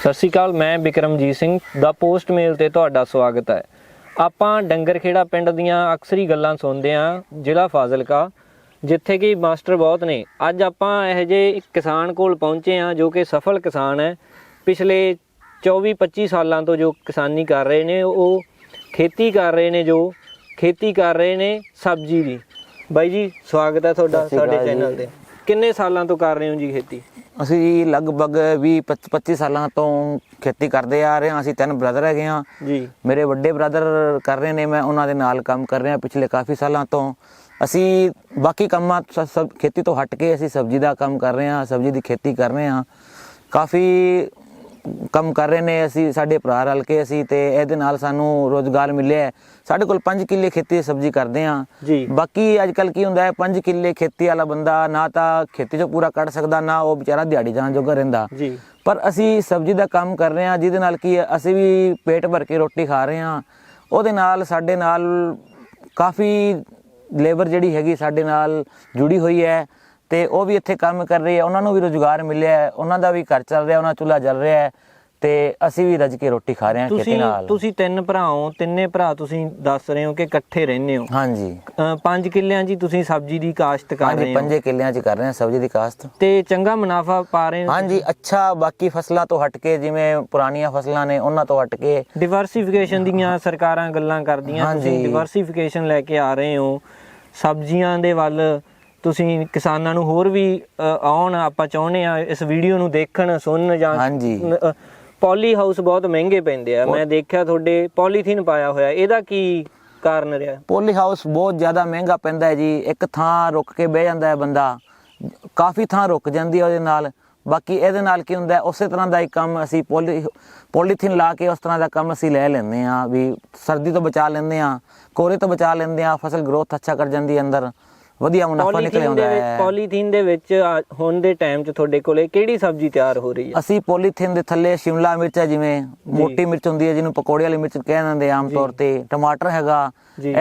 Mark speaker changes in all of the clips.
Speaker 1: ਸਤਿ ਸ਼੍ਰੀ ਅਕਾਲ ਮੈਂ ਬਿਕਰਮਜੀਤ ਸਿੰਘ ਦਾ ਪੋਸਟ ਮੇਲ ਤੇ ਤੁਹਾਡਾ ਸਵਾਗਤ ਹੈ। ਆਪਾਂ ਡੰਗਰਖੇੜਾ ਪਿੰਡ ਦੀਆਂ ਅਕਸਰੀ ਗੱਲਾਂ ਸੁਣਦੇ ਆਂ ਜ਼ਿਲ੍ਹਾ ਫਾਜ਼ਿਲਕਾ ਜਿੱਥੇ ਕਿ ਮਾਸਟਰ ਬਹੁਤ ਨੇ। ਅੱਜ ਆਪਾਂ ਇਹ ਜੇ ਇੱਕ ਕਿਸਾਨ ਕੋਲ ਪਹੁੰਚੇ ਆਂ ਜੋ ਕਿ ਸਫਲ ਕਿਸਾਨ ਹੈ। ਪਿਛਲੇ 24-25 ਸਾਲਾਂ ਤੋਂ ਜੋ ਕਿਸਾਨੀ ਕਰ ਰਹੇ ਨੇ ਉਹ ਖੇਤੀ ਕਰ ਰਹੇ ਨੇ ਜੋ ਖੇਤੀ ਕਰ ਰਹੇ ਨੇ ਸਬਜ਼ੀ ਦੀ। ਬਾਈ ਜੀ ਸਵਾਗਤ ਹੈ ਤੁਹਾਡਾ ਸਾਡੇ। ਚੈਨਲ ਤੇ। ਕਿੰਨੇ ਸਾਲਾਂ ਤੋਂ ਕਰ ਰਹੇ ਹੋ ਜੀ ਖੇਤੀ?
Speaker 2: ਅਸੀਂ ਲਗਭਗ 20 25 ਸਾਲਾਂ ਤੋਂ ਖੇਤੀ ਕਰਦੇ ਆ ਰਹੇ ਹਾਂ। ਅਸੀਂ ਤਿੰਨ ਬ੍ਰਦਰ ਹੈਗੇ ਹਾਂ।
Speaker 1: ਜੀ।
Speaker 2: ਮੇਰੇ ਵੱਡੇ ਬ੍ਰਦਰ ਕਰ ਰਹੇ ਨੇ ਮੈਂ ਉਹਨਾਂ ਦੇ ਨਾਲ ਕੰਮ ਕਰ ਰਿਹਾ ਪਿਛਲੇ ਕਾਫੀ ਸਾਲਾਂ ਤੋਂ। ਅਸੀਂ ਬਾਕੀ ਕੰਮਾਂ ਸਭ ਖੇਤੀ ਤੋਂ ਹਟ ਕੇ ਅਸੀਂ ਸਬਜ਼ੀ ਦਾ ਕੰਮ ਕਰ ਰਹੇ ਹਾਂ ਸਬਜ਼ੀ ਦੀ ਖੇਤੀ ਕਰ ਰਹੇ ਹਾਂ। ਕਾਫੀ ਕੰਮ ਕਰ ਰਹੇ ਨੇ ਅਸੀਂ ਸਾਡੇ ਭਰਾ ਰਲ ਕੇ ਅਸੀਂ ਤੇ ਇਹਦੇ ਨਾਲ ਸਾਨੂੰ ਰੋਜ਼ਗਾਰ ਮਿਲਿਆ ਹੈ। ਸਾਡੇ ਕੋਲ 5 ਕਿੱਲੇ ਖੇਤੀ ਸਬਜ਼ੀ ਕਰਦੇ
Speaker 1: ਜੀ।
Speaker 2: ਬਾਕੀ ਅੱਜ ਕੱਲ ਕੀ ਹੁੰਦਾ ਹੈ 5 ਕਿੱਲੇ ਖੇਤੀ ਵਾਲਾ ਬੰਦਾ ਨਾ ਤਾਂ ਖੇਤੀ ਚੋਂ ਪੂਰਾ ਕੱਢ ਸਕਦਾ ਨਾ ਉਹ ਵਿਚਾਰਾ ਦਿਹਾੜੀ ਜਾਣ ਜੋਗਾ ਰਹਿੰਦਾ।
Speaker 1: ਜੀ।
Speaker 2: ਪਰ ਅਸੀਂ ਸਬਜ਼ੀ ਦਾ ਕੰਮ ਕਰ ਰਹੇ ਹਾਂ ਜਿਹਦੇ ਨਾਲ ਕੀ ਅਸੀਂ ਵੀ ਪੇਟ ਭਰ ਕੇ ਰੋਟੀ ਖਾ ਰਹੇ ਹਾਂ। ਉਹਦੇ ਨਾਲ ਸਾਡੇ ਨਾਲ ਕਾਫੀ ਲੇਬਰ ਜਿਹੜੀ ਹੈਗੀ ਸਾਡੇ ਨਾਲ ਜੁੜੀ ਹੋਈ ਹੈ। ਤੇ ਉਹ ਵੀ ਇੱਥੇ ਕੰਮ ਕਰ ਰਹੀ ਹੈ ਉਹਨਾਂ ਨੂੰ ਵੀ ਰੋਜ਼ਗਾਰ ਮਿਲਿਆ ਹੈ ਉਹਨਾਂ ਦਾ ਵੀ ਘਰ ਚੱਲ ਰਿਹਾ ਉਹਨਾਂ ਚੁੱਲ੍ਹਾ ਜਲ ਰਿਹਾ ਹੈ ਤੇ ਅਸੀਂ ਵੀ ਰੱਜ ਕੇ ਰੋਟੀ ਖਾ ਰਹੇ ਹਾਂ
Speaker 1: ਤੁਸੀਂ
Speaker 2: ਨਾਲ।
Speaker 1: ਤੁਸੀਂ ਤਿੰਨ ਭਰਾ ਹੋ ਤਿੰਨੇ ਭਰਾ ਤੁਸੀਂ ਦੱਸ ਰਹੇ ਹੋ ਕਿ ਇਕੱਠੇ ਰਹਿੰਦੇ ਹੋ।
Speaker 2: ਹਾਂਜੀ।
Speaker 1: ਪੰਜ ਕਿੱਲਿਆਂ 'ਚ ਤੁਸੀਂ ਸਬਜ਼ੀ ਦੀ ਕਾਸ਼ਤ ਕਰ
Speaker 2: ਹਾਂਜੀ
Speaker 1: ਰਹੇ ਹੋ।
Speaker 2: ਪੰਜੇ ਕਿੱਲਿਆਂ 'ਚ ਕਰ ਰਹੇ ਹਾਂ ਸਬਜ਼ੀ ਦੀ ਕਾਸ਼ਤ।
Speaker 1: ਤੇ ਚੰਗਾ ਮੁਨਾਫਾ ਪਾ ਰਹੇ ਹੋ
Speaker 2: ਹਾਂਜੀ ਅੱਛਾ ਬਾਕੀ ਫਸਲਾਂ ਤੋਂ ਹਟ ਕੇ ਜਿਵੇਂ ਪੁਰਾਣੀਆਂ ਫਸਲਾਂ ਨੇ ਉਹਨਾਂ ਤੋਂ ਹਟ ਕੇ
Speaker 1: ਡਿਵਰਸਿਫਿਕੇਸ਼ਨ ਦੀਆਂ ਸਰਕਾਰਾਂ ਗੱਲਾਂ ਕਰਦੀਆਂ ਤੁਸੀਂ
Speaker 2: ਹਾਂਜੀ।
Speaker 1: ਡਿਵਰਸਿਫਿਕੇਸ਼ਨ ਲੈ ਕੇ ਆ ਰਹੇ ਹੋ। ਸਬਜ਼ੀਆਂ ਦੇ ਵੱਲ ਤੁਸੀਂ ਕਿਸਾਨਾਂ ਨੂੰ ਹੋਰ ਵੀ ਅ, ਆਉਣ ਆਪਾਂ ਚਾਹੁੰਦੇ ਆ ਇਸ ਵੀਡੀਓ ਨੂੰ ਦੇਖਣ ਸੁਣਨ ਜਾਂ
Speaker 2: ਹਾਂਜੀ।
Speaker 1: ਅ, ਪੋਲੀ ਹਾਊਸ ਬਹੁਤ ਮਹਿੰਗੇ ਪੈਂਦੇ ਆ। ਮੈਂ ਦੇਖਿਆ ਤੁਹਾਡੇ ਪੋਲੀਥੀਨ ਪਾਇਆ ਹੋਇਆ। ਇਹਦਾ ਕੀ ਕਾਰਨ ਰਿਹਾ?
Speaker 2: ਪੋਲੀ ਹਾਊਸ ਬਹੁਤ ਜ਼ਿਆਦਾ ਮਹਿੰਗਾ ਪੈਂਦਾ ਹੈ ਜੀ। ਇੱਕ ਥਾਂ ਰੁਕ ਕੇ ਬਹਿ ਜਾਂਦਾ ਹੈ ਬੰਦਾ। ਕਾਫੀ ਥਾਂ ਰੁਕ ਜਾਂਦੀ ਹੈ ਉਹਦੇ ਨਾਲ। ਬਾਕੀ ਇਹਦੇ ਨਾਲ ਕੀ ਹੁੰਦਾ ਹੈ, ਉਸੇ ਤਰ੍ਹਾਂ ਦਾ ਹੀ ਕੰਮ ਅਸੀਂ ਪੋਲੀ ਪੋਲੀਥੀਨ ਲਾ ਕੇ ਉਸ ਤਰ੍ਹਾਂ ਦਾ ਕੰਮ ਅਸੀਂ ਲੈ ਲੈਂਦੇ ਆ ਵੀ ਸਰਦੀ ਤੋਂ ਬਚਾ ਲੈਂਦੇ ਆ ਕੋਰੇ ਤੋਂ ਬਚਾ ਲੈਂਦੇ ਆ ਫਸਲ ਗਰੋਥ ਅੱਛਾ ਕਰ ਜਾਂਦੀ ਹੈ ਅੰਦਰ। ਵਧੀਆ ਮੁਨਾਫਾ ਨਿਕਲ ਆਉਂਦਾ ਹੈ।
Speaker 1: ਪੋਲੀਥੀਨ ਦੇ ਵਿੱਚ ਹੁਣ ਦੇ ਟਾਈਮ 'ਚ ਤੁਹਾਡੇ ਕੋਲੇ ਕਿਹੜੀ ਸਬਜ਼ੀ ਤਿਆਰ ਹੋ ਰਹੀ ਹੈ?
Speaker 2: ਅਸੀਂ ਪੋਲੀਥੀਨ ਦੇ ਥੱਲੇ ਸ਼ਿਮਲਾ ਮਿਰਚ ਹੈ ਜਿਵੇਂ ਮੋਟੀ ਮਿਰਚ ਹੁੰਦੀ ਹੈ ਜਿਹਨੂੰ ਪਕੌੜੇ ਵਾਲੀ ਮਿਰਚ ਕਹਿ ਦਿੰਦੇ ਆ ਆਮ ਤੌਰ ਤੇ। ਟਮਾਟਰ ਹੈਗਾ।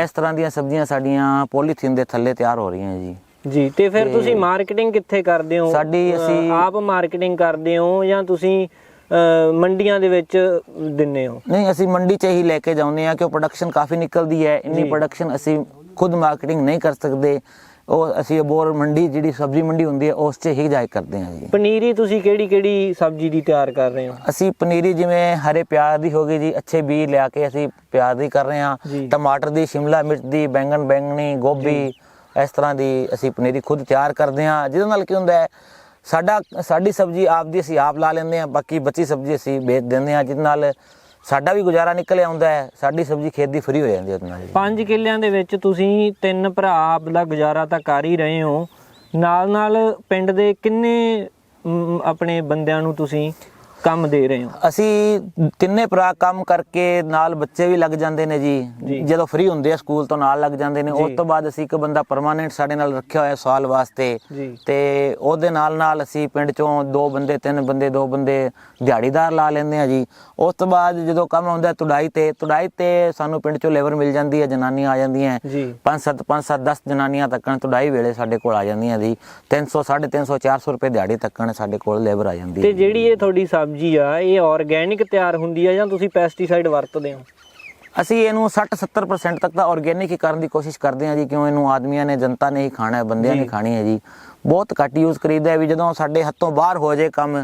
Speaker 2: ਇਸ ਤਰ੍ਹਾਂ ਦੀਆਂ ਸਬਜ਼ੀਆਂ ਸਾਡੀਆਂ ਪੋਲੀਥੀਨ ਦੇ ਥੱਲੇ ਤਿਆਰ ਹੋ ਰਹੀਆਂ ਜੀ।
Speaker 1: ਜੀ ਤੇ ਫਿਰ ਤੁਸੀਂ ਮਾਰਕੀਟਿੰਗ ਕਿੱਥੇ ਕਰਦੇ ਹੋ?
Speaker 2: ਸਾਡੀ ਅਸੀਂ-
Speaker 1: ਆਪ ਮਾਰਕੀਟਿੰਗ ਕਰਦੇ ਹੋ ਜਾਂ ਤੁਸੀਂ ਮੰਡੀਆਂ ਦੇ ਵਿੱਚ ਦਿੰਨੇ ਹੋ?
Speaker 2: ਨਹੀਂ ਅਸੀਂ ਮੰਡੀ 'ਚ ਹੀ ਲੈ ਕੇ ਜਾਂਦੇ ਆ ਕਿ ਪ੍ਰੋਡਕਸ਼ਨ ਕਾਫੀ ਨਿਕਲਦੀ ਹੈ। ਇੰਨੀ ਪ੍ਰੋਡਕਸ਼ਨ ਅਸੀਂ ਖੁਦ ਮਾਰਕੀਟਿੰਗ ਨਹੀਂ ਕਰ ਸਕਦੇ ਉਹ ਅਸੀਂ ਅਬੋਰ ਮੰਡੀ ਜਿਹੜੀ ਸਬਜ਼ੀ ਮੰਡੀ ਹੁੰਦੀ ਹੈ ਉਸ 'ਚ ਹੀ ਜਾਇ ਕਰਦੇ ਹਾਂ ਜੀ।
Speaker 1: ਪਨੀਰੀ ਤੁਸੀਂ ਕਿਹੜੀ ਕਿਹੜੀ ਸਬਜ਼ੀ ਦੀ ਤਿਆਰ ਕਰ ਰਹੇ ਹੋ?
Speaker 2: ਅਸੀਂ ਪਨੀਰੀ ਜਿਵੇਂ ਹਰੇ ਪਿਆਜ਼ ਦੀ ਹੋ ਗਈ ਜੀ ਅੱਛੇ ਬੀਜ ਲਿਆ ਕੇ ਅਸੀਂ ਪਿਆਜ਼ ਦੀ ਕਰ ਰਹੇ ਹਾਂ। ਟਮਾਟਰ ਦੀ ਸ਼ਿਮਲਾ ਮਿਰਚ ਦੀ ਬੈਂਗਣ ਬੈਂਗਣੀ ਗੋਭੀ ਇਸ ਤਰ੍ਹਾਂ ਦੀ ਅਸੀਂ ਪਨੀਰੀ ਖੁਦ ਤਿਆਰ ਕਰਦੇ ਹਾਂ। ਜਿਹਦੇ ਨਾਲ ਕੀ ਹੁੰਦਾ ਹੈ ਸਾਡਾ ਸਾਡੀ ਸਬਜ਼ੀ ਆਪ ਦੀ ਅਸੀਂ ਆਪ ਲਾ ਲੈਂਦੇ ਹਾਂ ਬਾਕੀ ਬਚੀ ਸਬਜ਼ੀ ਅਸੀਂ ਵੇਚ ਦਿੰਦੇ ਹਾਂ ਜਿਹਦੇ ਨਾਲ ਸਾਡਾ ਵੀ ਗੁਜ਼ਾਰਾ ਨਿਕਲ ਆਉਂਦਾ ਹੈ ਸਾਡੀ ਸਬਜ਼ੀ ਖੇਤ ਦੀ ਫਰੀ ਹੋ ਜਾਂਦੀ ਹੈ ਉਹਦੇ ਨਾਲ ਜੀ।
Speaker 1: ਪੰਜ ਕਿੱਲਿਆਂ ਦੇ ਵਿੱਚ ਤੁਸੀਂ ਤਿੰਨ ਭਰਾ ਆਪ ਦਾ ਗੁਜ਼ਾਰਾ ਤਾਂ ਕਰ ਹੀ ਰਹੇ ਹੋ। ਨਾਲ ਨਾਲ ਪਿੰਡ ਦੇ ਕਿੰਨੇ ਮ, ਆਪਣੇ ਬੰਦਿਆਂ ਨੂੰ ਤੁਸੀਂ ਕੰਮ ਦੇ ਰਹੇ ਹੋ?
Speaker 2: ਅਸੀਂ ਤਿੰਨੇ ਭਰਾ ਕੰਮ ਕਰਕੇ ਨਾਲ ਬੱਚੇ ਵੀ ਲੱਗ ਜਾਂਦੇ ਨੇ ਜੀ। ਜਦੋਂ ਫ੍ਰੀ ਹੁੰਦੇ ਆ ਸਕੂਲ ਤੋਂ ਨਾਲ ਲੱਗ ਜਾਂਦੇ ਨੇ। ਉਸ ਤੋਂ ਬਾਅਦ ਅਸੀਂ ਇੱਕ ਬੰਦਾ ਪਰਮਾਨੈਂਟ ਸਾਡੇ ਨਾਲ ਰੱਖਿਆ ਹੋਇਆ ਸਾਲ ਵਾਸਤੇ। ਤੇ ਉਹਦੇ ਨਾਲ ਨਾਲ ਅਸੀਂ ਪਿੰਡ ਚੋਂ ਦੋ ਬੰਦੇ ਤਿੰਨ ਬੰਦੇ ਦੋ ਬੰਦੇ ਦਿਹਾੜੀਦਾਰ ਲਾ ਲੈਂਦੇ ਆ ਜੀ। ਉਸ ਤੋਂ ਬਾਅਦ ਜਦੋਂ ਕੰਮ ਆਉਂਦਾ ਤੁੜਾਈ ਤੇ ਤੁੜਾਈ ਤੇ ਸਾਨੂੰ ਪਿੰਡ ਚੋਂ ਲੇਬਰ ਮਿਲ ਜਾਂਦੀ ਹੈ ਜਨਾਨੀਆਂ ਆ ਜਾਂਦੀਆਂ। ਪੰਜ ਸੱਤ ਪੰਜ ਸੱਤ 10 ਜਨਾਨੀਆਂ ਤੱਕਣ ਤੁੜਾਈ ਵੇਲੇ ਸਾਡੇ ਕੋਲ ਆ ਜਾਂਦੀਆਂ ਜੀ। 300 350 400 ਰੁਪਏ ਦਿਹਾੜੀ ਤੱਕਣ ਸਾਡੇ ਕੋਲ ਲੇਬਰ ਆ ਜਾਂਦੀ
Speaker 1: ਤੇ ਜਿਹੜੀ ਇਹ ਤੁਹਾਡੀ ਸਬਜ਼ੀ ਆ ਇਹ ਆਰਗੇਨਿਕ ਤਿਆਰ ਹੁੰਦੀ ਆ ਜਾਂ ਤੁਸੀਂ ਪੈਸਟੀਸਾਈਡ ਵਰਤਦੇ ਹੋ?
Speaker 2: ਅਸੀਂ ਇਹਨੂੰ 60-70% ਤੱਕ ਤਾਂ ਆਰਗੇਨਿਕ ਹੀ ਕਰਨ ਦੀ ਕੋਸ਼ਿਸ਼ ਕਰਦੇ ਹਾਂ ਜੀ ਕਿਉਂ ਇਹਨੂੰ ਆਦਮੀਆਂ ਨੇ ਜਨਤਾ ਨੇ ਹੀ ਖਾਣਾ ਹੈ ਬੰਦਿਆਂ ਨੇ ਖਾਣੀ ਹੈ ਜੀ। ਬਹੁਤ ਘੱਟ ਯੂਜ਼ ਕਰੀਦਾ ਹੈ ਵੀ ਜਦੋਂ ਸਾਡੇ ਹੱਥੋਂ ਬਾਹਰ ਹੋ ਜਾਏ ਕੰਮ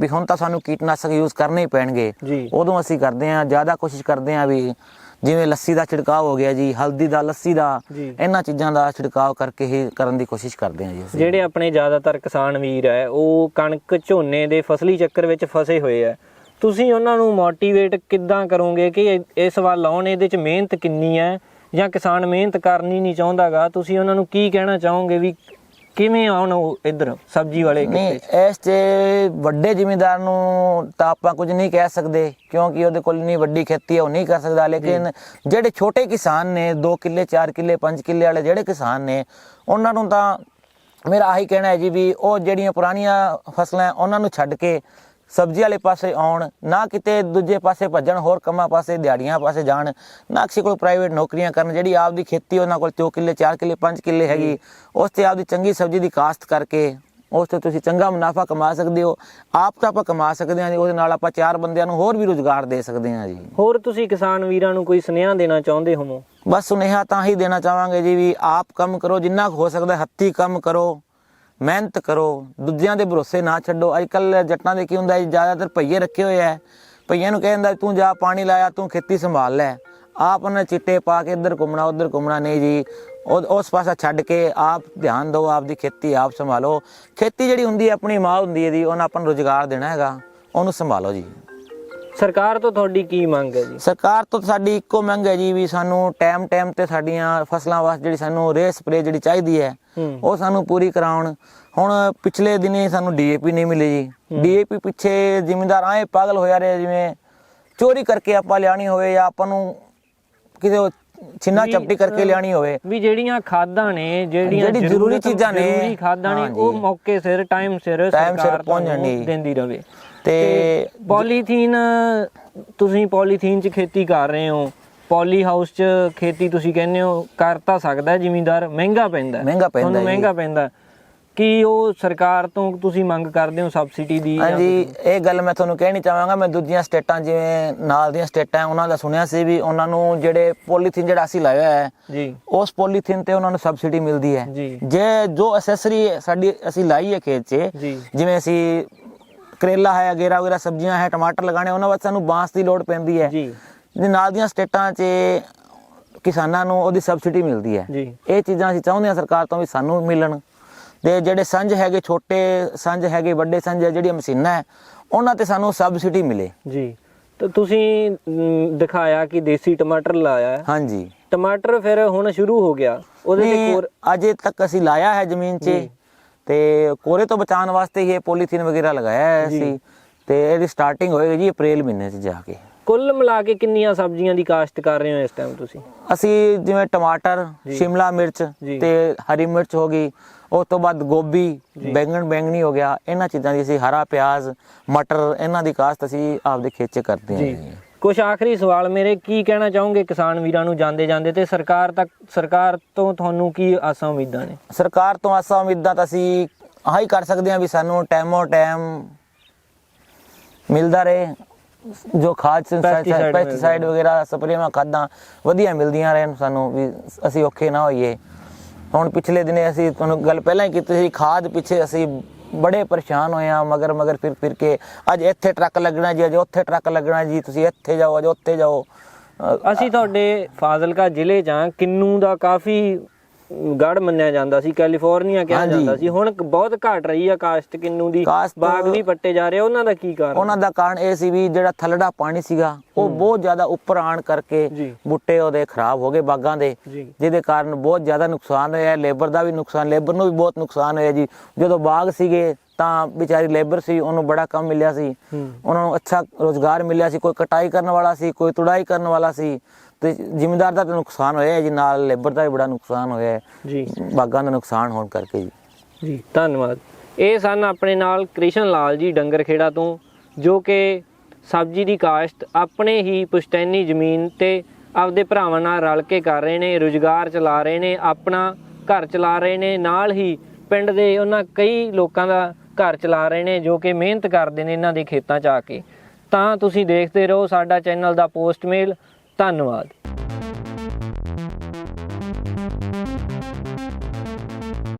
Speaker 2: ਵੀ ਹੁਣ ਤਾਂ ਸਾਨੂੰ ਕੀਟਨਾਸ਼ਕ ਯੂਜ਼ ਕਰਨੇ ਹੀ ਪੈਣਗੇ। ਉਦੋਂ ਅਸੀਂ ਕਰਦੇ ਹਾਂ ਜ਼ਿਆਦਾ ਕੋਸ਼ਿਸ਼ ਕਰਦੇ ਹਾਂ ਵੀ ਜਿਵੇਂ ਲੱਸੀ ਦਾ ਛਿੜਕਾਅ ਹੋ ਗਿਆ ਜੀ ਹਲਦੀ ਦਾ ਲੱਸੀ ਦਾ। ਇਹਨਾਂ ਚੀਜ਼ਾਂ ਦਾ ਛਿੜਕਾਅ ਕਰਕੇ ਹੀ ਕਰਨ ਦੀ ਕੋਸ਼ਿਸ਼ ਕਰਦੇ ਹਾਂ ਜੀ ਅਸੀਂ।
Speaker 1: ਜਿਹੜੇ ਆਪਣੇ ਜ਼ਿਆਦਾਤਰ ਕਿਸਾਨ ਵੀਰ ਹੈ ਉਹ ਕਣਕ ਝੋਨੇ ਦੇ ਫਸਲੀ ਚੱਕਰ ਵਿੱਚ ਫਸੇ ਹੋਏ ਆ ਤੁਸੀਂ ਉਹਨਾਂ ਨੂੰ ਮੋਟੀਵੇਟ ਕਿੱਦਾਂ ਕਰੋਗੇ ਕਿ ਇਸ ਵੱਲ ਆਉਣ ਇਹਦੇ ਚ ਮਿਹਨਤ ਕਿੰਨੀ ਹੈ ਜਾਂ ਕਿਸਾਨ ਮਿਹਨਤ ਕਰਨੀ ਨਹੀਂ ਚਾਹੁੰਦਾਗਾ? ਤੁਸੀਂ ਉਹਨਾਂ ਨੂੰ ਕੀ ਕਹਿਣਾ ਚਾਹੋਗੇ ਵੀ ਕਿਵੇਂ ਆਉਣ ਉਹ ਇੱਧਰ ਸਬਜ਼ੀ ਵਾਲੇ
Speaker 2: ਨਹੀਂ? ਇਸ 'ਚ ਵੱਡੇ ਜ਼ਿਮੀਂਦਾਰ ਨੂੰ ਤਾਂ ਆਪਾਂ ਕੁਝ ਨਹੀਂ ਕਹਿ ਸਕਦੇ ਕਿਉਂਕਿ ਉਹਦੇ ਕੋਲ ਨਹੀਂ ਵੱਡੀ ਖੇਤੀ ਹੈ ਉਹ ਨਹੀਂ ਕਰ ਸਕਦਾ ਲੇਕਿਨ ਜਿਹੜੇ ਛੋਟੇ ਕਿਸਾਨ ਨੇ 2 ਕਿੱਲੇ 4 ਕਿੱਲੇ 5 ਕਿੱਲੇ ਵਾਲੇ ਜਿਹੜੇ ਕਿਸਾਨ ਨੇ ਉਹਨਾਂ ਨੂੰ ਤਾਂ ਮੇਰਾ ਆਹੀ ਕਹਿਣਾ ਹੈ ਜੀ ਵੀ ਉਹ ਜਿਹੜੀਆਂ ਪੁਰਾਣੀਆਂ ਫਸਲਾਂ ਉਹਨਾਂ ਨੂੰ ਛੱਡ ਕੇ ਸਬਜ਼ੀ ਵਾਲੇ ਪਾਸੇ ਆਉਣ ਨਾ ਕਿਤੇ ਦੂਜੇ ਪਾਸੇ ਭੱਜਣ ਹੋਰ ਕੰਮਾਂ ਪਾਸੇ ਦਿਹਾੜੀਆਂ ਪਾਸੇ ਜਾਣ ਨਾ ਕਿਸੇ ਕੋਲ ਪ੍ਰਾਈਵੇਟ ਨੌਕਰੀਆਂ ਕਰਨ ਜਿਹੜੀ ਆਪਦੀ ਖੇਤੀ ਉਹਨਾਂ ਕੋਲ 2 ਕਿੱਲੇ 4 ਕਿੱਲੇ 5 ਕਿੱਲੇ ਹੈਗੀ ਉਸ ਤੇ ਆਪਦੀ ਚੰਗੀ ਸਬਜ਼ੀ ਦੀ ਕਾਸ਼ਤ ਕਰਕੇ ਉਸ ਤੇ ਤੁਸੀਂ ਚੰਗਾ ਮੁਨਾਫਾ ਕਮਾ ਸਕਦੇ ਹੋ। ਆਪ ਤਾਂ ਆਪਾਂ ਕਮਾ ਸਕਦੇ ਹਾਂ ਜੀ ਉਹਦੇ ਨਾਲ ਆਪਾਂ ਚਾਰ ਬੰਦਿਆਂ ਨੂੰ ਹੋਰ ਵੀ ਰੋਜ਼ਗਾਰ ਦੇ ਸਕਦੇ ਹਾਂ ਜੀ।
Speaker 1: ਹੋਰ ਤੁਸੀਂ ਕਿਸਾਨ ਵੀਰਾਂ ਨੂੰ ਕੋਈ ਸੁਨੇਹਾ ਦੇਣਾ ਚਾਹੁੰਦੇ ਹੋਵੋ?
Speaker 2: ਬਸ ਸੁਨੇਹਾ ਤਾਂ ਹੀ ਦੇਣਾ ਚਾਹਾਂਗੇ ਜੀ ਵੀ ਆਪ ਕੰਮ ਕਰੋ ਜਿੰਨਾ ਹੋ ਸਕਦਾ ਹੱਥੀ ਕੰਮ ਕਰੋ। ਮਿਹਨਤ ਕਰੋ, ਦੂਜਿਆਂ ਦੇ ਭਰੋਸੇ ਨਾ ਛੱਡੋ। ਅੱਜ ਕੱਲ ਜੱਟਾਂ ਦੇ ਕੀ ਹੁੰਦਾ ਜੀ, ਜ਼ਿਆਦਾਤਰ ਭਈਏ ਰੱਖੇ ਹੋਏ ਐ ਭਈਆਂ ਨੂੰ ਕਹਿੰਦਾ, ਤੂੰ ਜਾ ਪਾਣੀ ਲਾਇਆ, ਤੂੰ ਖੇਤੀ ਸੰਭਾਲ ਲੈ। ਆਪ ਉਹਨਾਂ ਚਿੱਟੇ ਪਾ ਕੇ ਇੱਧਰ ਘੁੰਮਣਾ, ਉੱਧਰ ਘੁੰਮਣਾ ਨਹੀਂ ਜੀ। ਉਹ- ਉਸ ਪਾਸਾ ਛੱਡ ਕੇ ਆਪ ਧਿਆਨ ਦਿਓ, ਆਪਦੀ ਖੇਤੀ ਆਪ ਸੰਭਾਲੋ। ਖੇਤੀ ਜਿਹੜੀ ਹੁੰਦੀ ਹੈ, ਆਪਣੀ ਮਾਂ ਹੁੰਦੀ ਹੈ ਜੀ, ਉਹਨਾਂ ਆਪਾਂ ਨੂੰ ਰੋਜ਼ਗਾਰ ਦੇਣਾ ਹੈਗਾ। ਉਹਨੂੰ ਸੰਭਾਲੋ ਜੀ।
Speaker 1: ਸਰਕਾਰ ਤੋਂ ਤੁਹਾਡੀ ਕੀ ਮੰਗ ਹੈ ਜੀ?
Speaker 2: ਸਰਕਾਰ ਤੋਂ ਸਾਡੀ ਇੱਕੋ ਮੰਗ ਹੈ ਜੀ ਵੀ ਸਾਨੂੰ ਟਾਈਮ ਟਾਈਮ ਤੇ ਸਾਡੀਆਂ ਫਸਲਾਂ ਵਾਸਤੇ ਜਿਹੜੀ ਸਾਨੂੰ ਰੇ ਸਪਰੇ ਜਿਹੜੀ ਚਾਹੀਦੀ ਹੈ ਉਹ ਸਾਨੂੰ ਪੂਰੀ ਕਰਾਉਣ। ਹੁਣ ਪਿਛਲੇ ਦਿਨੀ ਸਾਨੂੰ ਡੀਏਪੀ ਨਹੀਂ ਮਿਲੀ ਜੀ। ਡੀਏਪੀ ਪਿੱਛੇ ਜ਼ਿਮੀਂਦਾਰ ਆਏ ਪਾਗਲ ਹੋਇਆ ਰਹੇ ਜਿਵੇਂ ਚੋਰੀ ਕਰਕੇ ਆਪਾਂ ਲਿਆਣੀ ਹੋਵੇ ਜਾਂ ਆਪਾਂ ਨੂੰ ਉਹ ਛਿੰਨਾ ਚਪਟੀ ਕਰਕੇ ਲਿਆਣੀ ਹੋਵੇ।
Speaker 1: ਵੀ ਜਿਹੜੀਆਂ ਖਾਦਾਂ ਨੇ ਜਿਹੜੀਆਂ
Speaker 2: ਜਿਹੜੀ ਜ਼ਰੂਰੀ ਚੀਜ਼ਾਂ ਨੇ,
Speaker 1: ਜ਼ਰੂਰੀ ਖਾਦਾਂ ਨੇ। ਉਹ ਮੌਕੇ ਸਿਰ ਟਾਈਮ ਸਿਰ ਸਰਕਾਰ
Speaker 2: ਪਹੁੰਚ
Speaker 1: ਤੁਹਾਨੂੰ
Speaker 2: ਜਾਣੀ।
Speaker 1: ਦਿੰਦੀ ਰਵੇ।
Speaker 2: ਤੇ
Speaker 1: ਪੋਲੀਥੀਨ ਤੁਸੀਂ ਪੋਲੀਥੀਨ 'ਚ ਖੇਤੀ ਕਰ ਰਹੇ ਹੋ ਪੋਲੀ ਹਾਊਸ 'ਚ ਖੇਤੀ ਤੁਸੀਂ ਕਹਿੰਦੇ ਹੋ ਕਰ ਤਾਂ ਸਕਦਾ ਜ਼ਿਮੀਂਦਾਰ ਮਹਿੰਗਾ ਪੈਂਦਾ।
Speaker 2: ਮਹਿੰਗਾ ਪੈਂਦਾ
Speaker 1: ਤੁਹਾਨੂੰ। ਮਹਿੰਗਾ ਪੈਂਦਾ। ਕੀ ਉਹ ਸਰਕਾਰ ਤੋਂ ਤੁਸੀਂ ਮੰਗ ਕਰਦੇ ਹੋ ਸਬਸਿਡੀ ਦੀ
Speaker 2: ਹਾਂਜੀ ਇਹ ਗੱਲ ਮੈਂ ਤੁਹਾਨੂੰ ਕਹਿਣੀ ਚਾਹਾਂਗਾ ਮੈਂ ਦੂਜੀਆਂ ਸਟੇਟਾਂ ਜਿਵੇਂ ਨਾਲ ਦੀਆਂ ਸਟੇਟਾਂ ਉਹਨਾਂ ਦਾ ਸੁਣਿਆ ਸੀ ਵੀ ਉਹਨਾਂ ਨੂੰ ਜਿਹੜੇ ਪੋਲੀਥੀਨ ਜਿਹੜਾ ਅਸੀਂ ਲਾਇਆ ਹੈ
Speaker 1: ਜੀ
Speaker 2: ਉਸ ਪੋਲੀਥੀਨ ਤੇ ਉਹਨਾਂ ਨੂੰ ਸਬਸਿਡੀ ਮਿਲਦੀ ਹੈ
Speaker 1: ਜੀ।
Speaker 2: ਜੇ ਅਸੈਸਰੀ ਸਾਡੀ ਅਸੀਂ ਲਾਈ ਹੈ ਖੇਤ 'ਚ ਜਿਵੇਂ ਅਸੀਂ ਕਰੇਲਾ ਹੈ ਅਗੇਰਾ ਵਗੈਰਾ ਸਬਜ਼ੀਆਂ ਹੈ ਟਮਾਟਰ ਲਗਾਣੇ ਉਹਨਾਂ ਵਾਸਤੇ ਸਾਨੂੰ ਬਾਂਸ ਦੀ ਲੋੜ ਪੈਂਦੀ ਹੈ।
Speaker 1: ਜੀ।
Speaker 2: ਜੇ ਨਾਲ ਦੀਆਂ ਸਟੇਟਾਂ 'ਚ ਕਿਸਾਨਾਂ ਨੂੰ ਉਹਦੀ ਸਬਸਿਡੀ ਮਿਲਦੀ ਹੈ।
Speaker 1: ਜੀ।
Speaker 2: ਇਹ ਚੀਜ਼ਾਂ ਅਸੀਂ ਚਾਹੁੰਦੇ ਹਾਂ ਸਰਕਾਰ ਤੋਂ ਵੀ ਸਾਨੂੰ ਮਿਲਣ। ਤੇ ਜਿਹੜੇ ਸੰਝ ਹੈਗੇ ਛੋਟੇ ਸੰਝ ਹੈਗੇ ਵੱਡੇ ਸੰਝ ਹੈ ਜਿਹੜੀਆਂ ਮਸ਼ੀਨਾਂ ਹੈ ਉਹਨਾਂ ਤੇ ਸਾਨੂੰ ਸਬਸਿਡੀ ਮਿਲੇ।
Speaker 1: ਜੀ। ਤਾਂ ਤੁਸੀਂ ਦਿਖਾਇਆ ਕਿ ਦੇਸੀ ਟਮਾਟਰ ਲਾਇਆ। ਹੈ
Speaker 2: ਹਾਂਜੀ।
Speaker 1: ਟਮਾਟਰ ਫਿਰ ਹੁਣ ਸ਼ੁਰੂ ਹੋ ਗਿਆ। ਉਹਦੇ ਤੇ ਕੋਰ
Speaker 2: ਅਜੇ ਤੱਕ ਅਸੀਂ ਲਾਇਆ ਹੈ ਜ਼ਮੀਨ 'ਚ। ਤੇ ਕੋਰੇ ਤੋਂ ਬਚਾਉਣ ਵਾਸਤੇ ਇਹ ਪੋਲੀਥੀਨ ਵਗੈਰਾ ਲਗਾਇਆ। ਅਸੀਂ ਤੇ ਇਹਦੀ ਸਟਾਰਟਿੰਗ ਹੋਏਗੀ ਜੀ ਅਪ੍ਰੈਲ ਮਹੀਨੇ 'ਚ ਜਾ ਕੇ।
Speaker 1: ਕੁੱਲ ਮਿਲਾ ਕੇ ਕਿੰਨੀਆਂ ਸਬਜ਼ੀਆਂ ਦੀ ਕਾਸ਼ਤ ਕਰ ਰਹੇ ਹੋ ਇਸ ਟਾਈਮ ਤੁਸੀਂ?
Speaker 2: ਅਸੀਂ ਜਿਵੇਂ ਟਮਾਟਰ ਸ਼ਿਮਲਾ ਮਿਰਚ। ਤੇ ਹਰੀ ਮਿਰਚ ਹੋ ਗਈ ਉਸ ਤੋਂ ਬਾਅਦ ਗੋਭੀ ਬੈਂਗਣ ਬੈਂਗਣੀ ਹੋ ਗਿਆ ਇਹਨਾਂ ਚੀਜ਼ਾਂ ਦੀ ਅਸੀਂ ਹਰਾ ਪਿਆਜ਼ ਮਟਰ ਇਹਨਾਂ ਦੀ ਕਾਸ਼ਤ ਅਸੀਂ ਆਪਦੇ ਖੇਤ 'ਚ ਕਰਦੇ ਹਾਂ ਜੀ।
Speaker 1: ਕੁਝ ਆਖਰੀ ਸਵਾਲ ਮੇਰੇ ਕੀ ਕਹਿਣਾ ਚਾਹੋਗੇ ਕਿਸਾਨ ਵੀਰਾਂ ਨੂੰ ਜਾਂਦੇ ਜਾਂਦੇ ਤੇ ਸਰਕਾਰ ਤੱਕ ਸਰਕਾਰ ਤੋਂ ਤੁਹਾਨੂੰ ਕੀ ਆਸਾਂ ਉਮੀਦਾਂ ਨੇ?
Speaker 2: ਸਰਕਾਰ ਤੋਂ ਆਸਾਂ ਉਮੀਦਾਂ ਤਾਂ ਅਸੀਂ ਆਹੀ ਕਰ ਸਕਦੇ ਹਾਂ ਵੀ ਸਾਨੂੰ ਟਾਈਮੋ ਟਾਈਮ ਮਿਲਦਾ ਰਹੇ। ਜੋ ਖਾਦ
Speaker 1: Pesticide
Speaker 2: ਪੈਸਟੀਸਾਈਡ ਵਗੈਰਾ ਸਪਰੇਆਂ ਖਾਦਾਂ ਵਧੀਆ ਮਿਲਦੀਆਂ ਰਹਿਣ ਸਾਨੂੰ ਵੀ ਅਸੀਂ ਔਖੇ ਨਾ ਹੋਈਏ। ਹੁਣ ਪਿਛਲੇ ਦਿਨੇ ਅਸੀਂ ਤੁਹਾਨੂੰ ਗੱਲ ਪਹਿਲਾਂ ਹੀ ਕੀਤੀ ਸੀ ਖਾਦ ਪਿੱਛੇ ਅਸੀਂ ਬੜੇ ਪਰੇਸ਼ਾਨ ਹੋਏ ਆ ਮਗਰ ਮਗਰ ਫਿਰ ਫਿਰ ਕੇ ਅੱਜ ਇੱਥੇ ਟਰੱਕ ਲੱਗਣਾ ਜੀ ਅੱਜ ਉੱਥੇ ਟਰੱਕ ਲੱਗਣਾ ਜੀ ਤੁਸੀਂ ਇੱਥੇ ਜਾਓ ਅੱਜ ਉੱਥੇ ਜਾਓ।
Speaker 1: ਅਸੀਂ ਤੁਹਾਡੇ ਫਾਜ਼ਿਲਕਾ ਜ਼ਿਲ੍ਹੇ 'ਚ ਹਾਂ ਕਿੰਨੂ ਦਾ ਕਾਫੀ ਗੜ ਮੰਨਿਆ ਜਾਂਦਾ ਸੀ ਕੈਲੀਫੋਰਨੀਆ ਕਿਹਾ। ਜਾਂਦਾ ਸੀ। ਹੁਣ ਬਹੁਤ ਘਟ ਰਹੀ ਆ ਕਾਸ਼ਤ ਕਿੰਨੂ ਦੀ ਬਾਗ ਵੀ ਪੱਟੇ ਜਾ ਰਹੇ ਉਹਨਾਂ ਦਾ ਕੀ ਕਾਰਨ?
Speaker 2: ਉਹਨਾਂ ਦਾ ਕਾਰਨ ਇਹ ਸੀ ਵੀ ਜਿਹੜਾ ਥੱਲੜਾ ਪਾਣੀ ਸੀਗਾ ਉਹ ਬਹੁਤ ਜ਼ਿਆਦਾ ਉੱਪਰ ਆਣ ਕਰਕੇ। ਬੂਟੇ ਉਹਦੇ ਖਰਾਬ ਹੋ ਗਏ ਬਾਗਾਂ ਦੇ। ਜਿਹਦੇ ਕਾਰਨ ਬਹੁਤ ਜ਼ਿਆਦਾ ਨੁਕਸਾਨ ਹੋਇਆ। ਲੇਬਰ ਦਾ ਵੀ ਨੁਕਸਾਨ ਲੇਬਰ ਨੂੰ ਵੀ ਬਹੁਤ ਨੁਕਸਾਨ ਹੋਇਆ ਜੀ। ਜਦੋਂ ਬਾਗ ਸੀਗੇ ਤਾਂ ਵਿਚਾਰੀ ਲੇਬਰ ਸੀ ਉਹਨੂੰ ਬੜਾ ਕੰਮ ਮਿਲਿਆ ਸੀ। ਉਹਨਾਂ ਨੂੰ ਅੱਛਾ ਰੋਜ਼ਗਾਰ ਮਿਲਿਆ ਸੀ। ਕੋਈ ਕਟਾਈ ਕਰਨ ਵਾਲਾ ਸੀ ਕੋਈ ਤੁੜਾਈ ਕਰਨ ਵਾਲਾ ਸੀ। ਤੇ ਜ਼ਿਮੀਂਦਾਰ ਦਾ ਤਾਂ ਨੁਕਸਾਨ ਹੋਇਆ ਹੈ ਜੀ ਨਾਲ ਲੇਬਰ ਦਾ ਵੀ ਬੜਾ ਨੁਕਸਾਨ ਹੋਇਆ ਹੈ।
Speaker 1: ਜੀ।
Speaker 2: ਬਾਗਾਂ ਦਾ ਨੁਕਸਾਨ ਹੋਣ ਕਰਕੇ ਜੀ।
Speaker 1: ਜੀ ਧੰਨਵਾਦ। ਇਹ ਸਨ ਆਪਣੇ ਨਾਲ ਕ੍ਰਿਸ਼ਨ ਲਾਲ ਜੀ ਡੰਗਰਖੇੜਾ ਤੋਂ ਜੋ ਕਿ ਸਬਜ਼ੀ ਦੀ ਕਾਸ਼ਤ ਆਪਣੇ ਹੀ ਪੁਸ਼ਤੈਨੀ ਜ਼ਮੀਨ ਤੇ ਆਪਦੇ ਭਰਾਵਾਂ ਨਾਲ ਰਲ ਕੇ ਕਰ ਰਹੇ ਨੇ ਰੁਜ਼ਗਾਰ ਚਲਾ ਰਹੇ ਨੇ ਆਪਣਾ ਘਰ ਚਲਾ ਰਹੇ ਨੇ ਨਾਲ ਹੀ ਪਿੰਡ ਦੇ ਉਹਨਾਂ ਕਈ ਲੋਕਾਂ ਦਾ ਘਰ ਚਲਾ ਰਹੇ ਨੇ ਜੋ ਕਿ ਮਿਹਨਤ ਕਰਦੇ ਨੇ ਇਹਨਾਂ ਦੇ ਖੇਤਾਂ 'ਚ ਆ ਕੇ। ਤਾਂ ਤੁਸੀਂ ਦੇਖਦੇ ਰਹੋ ਸਾਡਾ ਚੈਨਲ ਦਾ ਪੋਸਟਮੇਲ ਧੰਨਵਾਦ।